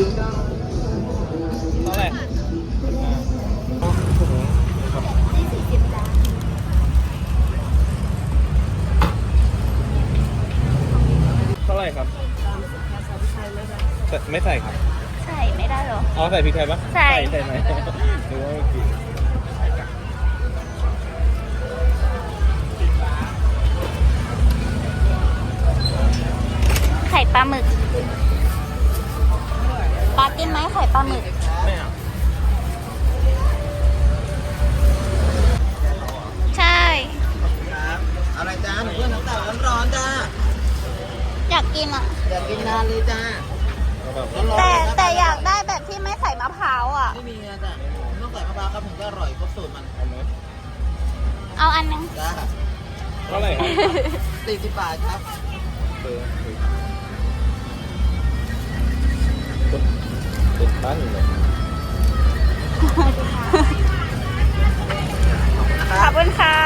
เท่าไรครับไม่ใส่ครับ ใส่ไม่ได้หรอ อ๋อใส่พริกไทยปะใส่ ใส่ไหมหรือว่าไม่กินไข่ปลาหมึก ลากินไหมไข่ปลาหมึกไม่เอาใช่ ครับอะไรจ้าหนูเพื่อนน้ำเต่าร้อนๆจ้าอยากกินอะ อยากกินนานเลยจ้าเอาแบบร้อนๆแต่เลยนะแต่อยากได้แบบที่ไม่ใส่มะพร้าวอะ ไม่มีอะจ้ะต้องใส่มะพร้าวครับถึงจะอร่อยครบสูตรมันเอาไหมเอาอันนึง จ้าเท่าไหร่ครับสี่สิบบาทครับ เออเป็นเป็นตั้นเลยขอบคุณค่ะ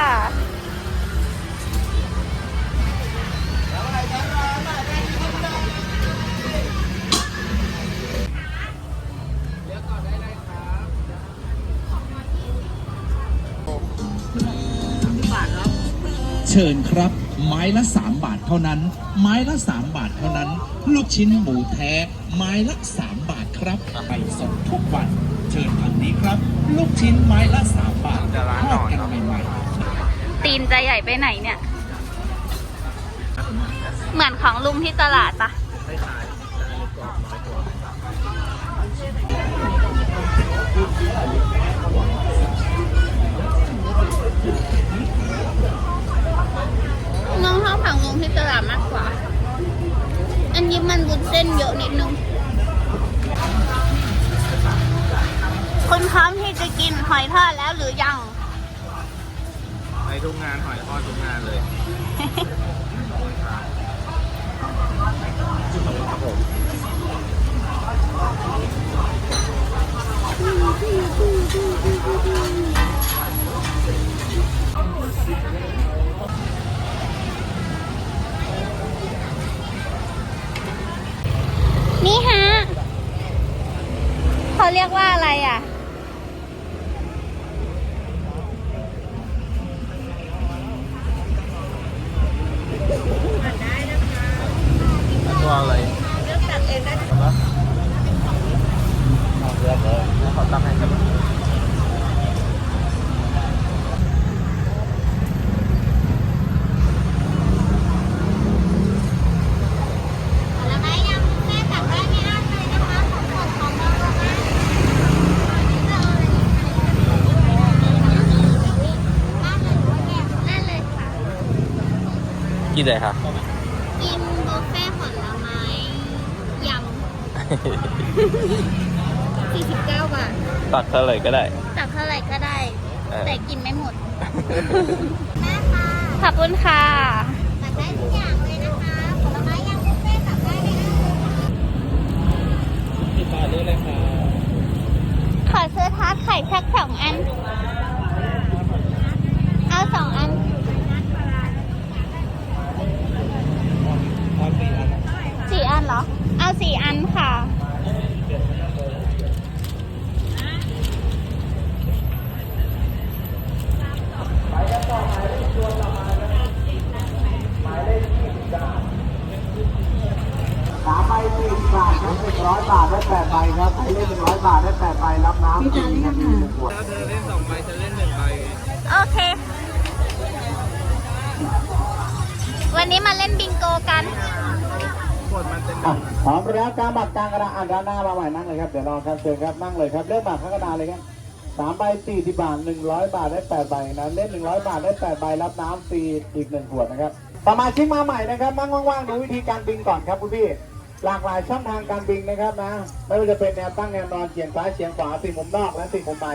เชิญครับ ไม้ละ 3 บาทเท่านั้น ไม้ละ 3 บาทเท่านั้น ลูกชิ้นหมูแท้ ไม้ละ 3 บาทครับ ไปส่งทุกวัน เชิญทางนี้ครับ ลูกชิ้นไม้ละ 3 บาททอดกันใหม่ๆตีนจะใหญ่ไปไหนเนี่ย เหมือนของลุงที่ตลาดปะ ที่ตลาดมากกว่า อันนี้มันบุนเส้นเยอะนิดนึงคุณพร้อมที่จะกินหอยทอดแล้วหรือยัง ในทุกงานหอยทอดทุกงานเลย เรียกว่าอะไรอะ ตัวอะไรเลือกตัดเองได้ไหมเลือกเลยขอตั้งให้ครับ ผลไม้ยังแม่ตักได้ไม่อั้นเลยนะคะของสดของเราเลยนั่นเลยค่ะ กินเลยครับกินบุฟเฟ่ต์ผลไม้ยำ49บาทตักเท่าไหร่ก็ได้ ตักเท่าไหร่ก็ได้ เออ แต่กินไม่หมด แม่ค่ะขอบคุณค่ะ ตักได้ทุกอย่างเลยนะคะผลไม้ยำบุฟเฟ่ต์ตักได้เลยนะกินมาเรื่อยเลยครับขอซื้อทาร์ตไข่สักสองอัน เอาสองอัน ทอดสี่อัน สี่อันเหรอ เอา สี่อันค่ะ สามใบสี่สิบบาทครับหนึ่งร้อยบาทได้แปดใบครับใครเล่นหนึ่งร้อยบาทได้แปดใบรับน้ำฟรีครับมีหนึ่งขวด ถ้าเธอเล่นสองใบฉันเล่นหนึ่งใบโอเค วันนี้มาเล่นบิงโกกัน พร้อมแล้วกางบัตรกลางกระดาษอ่านด้านหน้ามาใหม่นั่งเลยครับเดี๋ยวรอครับเชิญครับนั่งเลยครับเลือกบัตรข้างกระดาษเลยครับสามใบสี่สิบบาทหนึ่งร้อยบาทได้แปดใบนะเล่นหนึ่งร้อยบาทได้แปดใบรับน้ำฟรีอีกหนึ่งขวดนะครับสมาชิกมาใหม่นะครับนั่งว่างๆดูวิธีการบินก่อนครับคุณพี่หลากหลายช่องทางการบินนะครับนะไม่ว่าจะเป็นแนวตั้งแนวนอนเฉียงซ้ายเฉียงขวาสี่มุมนอกและสี่มุมใน